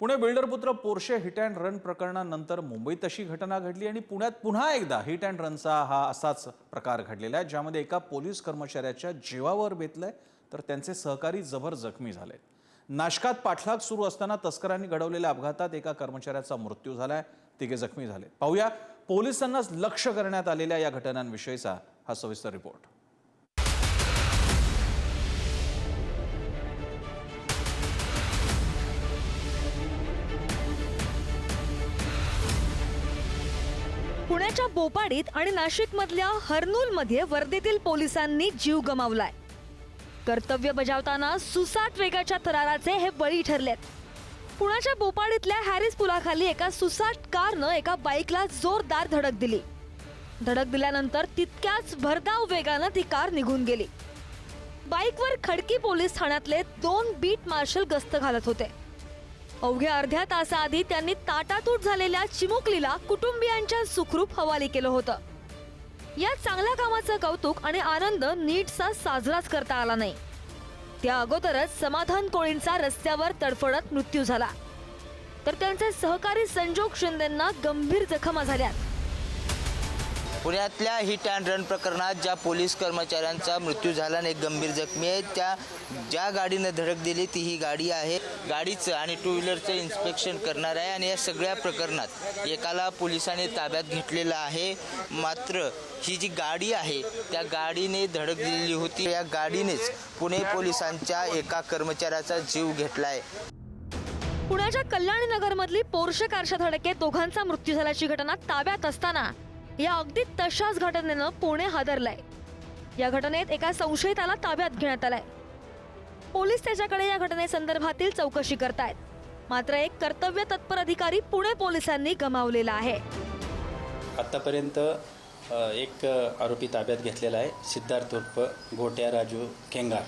पुणे बिल्डरपुत्र Porsche hit and run प्रकरणानंतर मुंबईत अशी घटना घडली आणि पुण्यात पुन्हा एकदा हिट अँड रनचा हा असाच प्रकार घडलेला आहे ज्यामध्ये एका पोलीस कर्मचाऱ्याच्या जीवावर बेतलंय तर त्यांचे सहकारी जबर जखमी झाले नाशकात पाठलाग सुरू असताना तस्करांनी घडवलेल्या अपघातात एका कर्मचाऱ्याचा मृत्यू झालाय तिघे जखमी झाले पाहूया पोलिसांनाच लक्ष करण्यात आलेल्या या घटनांविषयीचा हा सविस्तर रिपोर्ट पुण्याच्या बोपाडीत आणि नाशिकमधल्या हर्नूलमध्ये वर्धेतील पोलिसांनी जीव गमावलाय. कर्तव्य बजावताना सुसाट वेगाच्या थराराचे हे बळी ठरलेत. पुण्याच्या बोपाडीतल्या हॅरिस पुलाखाली एका सुसाट कारनं एका बाईकला जोरदार धडक दिली. धडक दिल्यानंतर तितक्याच भरधाव वेगानं ती कार निघून गेली. बाईकवर खडकी पोलीस ठाण्यातले दोन बीट मार्शल गस्त घालत होते. अवघ्या अर्ध्या तासाआधी त्यांनी ताटातूट झालेल्या चिमुकलीला कुटुंबियांच्या सुखरूप हवाली केलं होतं. या चांगल्या कामाचं कौतुक आणि आनंद नीटचा साजराच करता आला नाही. त्या अगोदरच समाधान कोळींचा रस्त्यावर तडफडत मृत्यू झाला. तर त्यांचे सहकारी संजोग शिंदेंना गंभीर जखमा झाल्यात. पुण्यातल्या हिट अँड रन प्रकरणात ज्या पोलीस कर्मचाऱ्यांचा मृत्यू झाला आणि एक गंभीर जखमी आहे त्या ज्या गाडीनं धडक दिली ती ही गाडी आहे. गाडीचं आणि टू व्हीलरचं इन्स्पेक्शन करणार आहे आणि या सगळ्या प्रकरणात एकाला पोलिसांनी ताब्यात घेतलेलं आहे. मात्र ही जी गाडी आहे त्या गाडीने धडक दिलेली होती. या गाडीनेच पुणे पोलिसांच्या एका कर्मचाऱ्याचा जीव घेतला आहे पुण्याच्या कल्याण नगरमधली पोर्शे कारच्या धडकेत दोघांचा मृत्यू झाल्याची घटना ताब्यात असताना या अगदी तशाच घटनेनं पुणे हादरलाय. या घटनेत एका संशयिताला ताब्यात घेण्यात आलाय. पोलीस त्याच्याकडे या घटनेसंदर्भातील चौकशी करतायत. मात्र एक कर्तव्य तत्पर अधिकारी पुणे पोलिसांनी गमावलेला आहे. आत्तापर्यंत एक आरोपी ताब्यात घेतलेला आहे सिद्धार्थ उर्फ गोट्या राजू केंगार.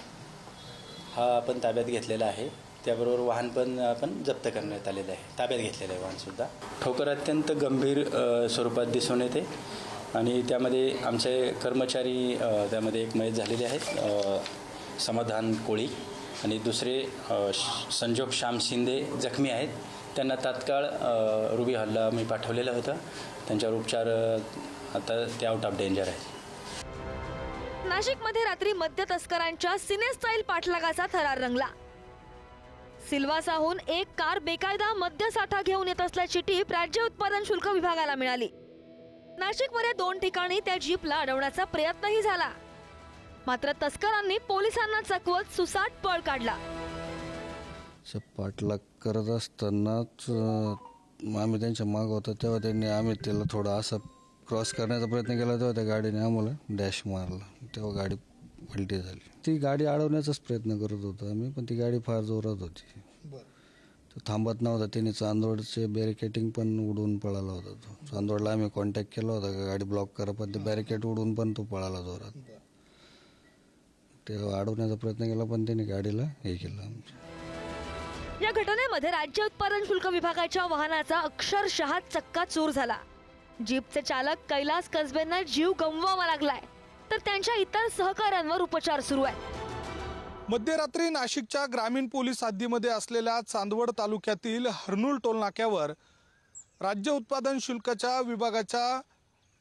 हा आपण ताब्यात घेतलेला आहे. त्याबरोबर वाहन पण आपण जप्त करण्यात आलेलं आहे. ताब्यात घेतलेलं आहे वाहनसुद्धा ठोकर अत्यंत गंभीर स्वरूपात दिसून येते. आणि त्यामध्ये आमचे कर्मचारी त्यामध्ये एक मयत झालेले आहेत समाधान कोळी आणि दुसरे श- संजोग श्याम शिंदे जखमी आहेत. त्यांना तात्काळ रुबी हॉलला मी पाठवलेलं होतं. त्यांच्यावर उपचार आता ते आउट ऑफ डेंजर आहे नाशिकमध्ये रात्री मद्य तस्करांच्या सिने स्टाईल पाठलागाचा थरार रंगला. सिल्वासाहून एक कार बेकायदा मद्यसाठा घेऊन येत असल्याची टीप राज्य उत्पादन शुल्क विभागाला मिळाली. नाशिकमध्ये दोन ठिकाणी त्या जीपला अडवण्याचा प्रयत्नही झाला. मात्र तस्करांनी पोलिसांना चकवत सुसाट पळ काढला. पाठलाग करत असतानाच अं, आम्ही त्यांच्या माग होतो तेव्हा त्यांनी आम्ही त्याला थोडा असा क्रॉस करण्याचा प्रयत्न केला तेव्हा त्या गाडीने आम्हाला डॅश मारला. तेव्हा गाडी पलटी झाली. ती गाडी अडवण्याचाच प्रयत्न करत होतो आम्ही पण ती गाडी फार जोरात होती. तो थांबत नव्हता त्याने चांदोडचे बॅरिकेटिंग पण उडवून पळाला होता तो. चांदोडला आम्ही कॉन्टॅक्ट केला होता का गाडी ब्लॉक करा पण ते बॅरिकेड उडवून पण तो पळाला जोरात. तेव्हा अडवण्याचा प्रयत्न केला पण त्याने गाडीला हे केलं आमच्या या घटनेमध्ये राज्य उत्पादन शुल्क विभागाच्या वाहनाचा अक्षरशः चक्का चूर झाला. जीपचे चालक कैलास कसबेंना जीव गमवावा लागलाय. तर त्यांच्या इतर सहकाऱ्यांवर उपचार सुरू आहेत. मध्यरात्री नाशिकच्या ग्रामीण पोलीस हद्दीमध्ये असलेल्या चांदवड तालुक्यातील हर्नूल टोलनाक्यावर राज्य उत्पादन शुल्काच्या विभागाच्या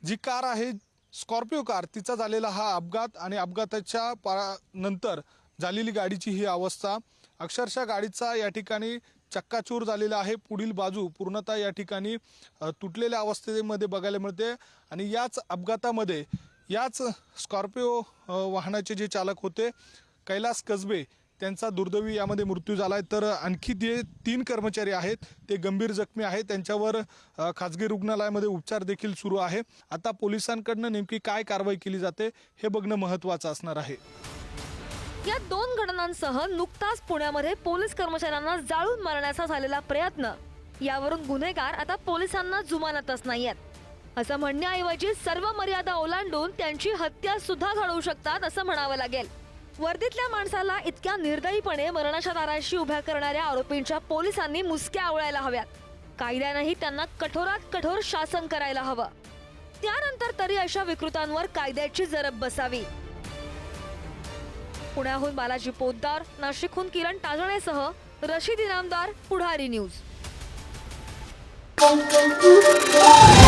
जी कार आहे स्कॉर्पिओ कार तिचा झालेला हा अपघात आणि अपघाताच्या पा नंतर झालेली गाडीची ही अवस्था. अक्षरशः गाडीचा या ठिकाणी चक्काचूर झालेला आहे. पुढील बाजू पूर्णतः या ठिकाणी तुटलेल्या अवस्थेमध्ये बघायला मिळते. आणि याच अपघातामध्ये याच स्कॉर्पिओ वाहनाचे जे चालक होते कैलास कसबे त्यांचा दुर्दैवी यामध्ये मृत्यू झाला आहे तर आणखी जे तीन कर्मचारी आहेत ते गंभीर जखमी आहेत. त्यांच्यावर खाजगी रुग्णालयामध्ये उपचार देखील सुरू आहे. आता पोलिसांकडनं नेमकी काय कारवाई केली जाते हे बघणं महत्त्वाचं असणार आहे. या दोन घटनांसह नुकताच पुण्यामध्ये पोलीस कर्मचाऱ्यांना जाळून मारण्याचा झालेला प्रयत्न. यावरून गुन्हेगार आता पोलिसांना जुमानतच नाहीयेत. असं म्हणण्याऐवजी सर्व मर्यादा ओलांडून त्यांची हत्या सुद्धा घडवू शकतात असं म्हणावं लागेल. वर्दीतल्या माणसाला इतक्या निर्दयीपणे मरणाच्या दाराशी उभ्या करणाऱ्या आरोपींच्या पोलिसांनी मुसक्या आवळायला हव्यात. कायद्यानेही त्यांना कठोरात कठोर शासन करायला हवं. त्यानंतर तरी अशा विकृतांवर कायद्याची जरब बसावी. पुण्याहून बालाजी पोद्दार नाशिकहून Kiran टाजणेसह Rashid Inamdar Pudhari news. Thank you.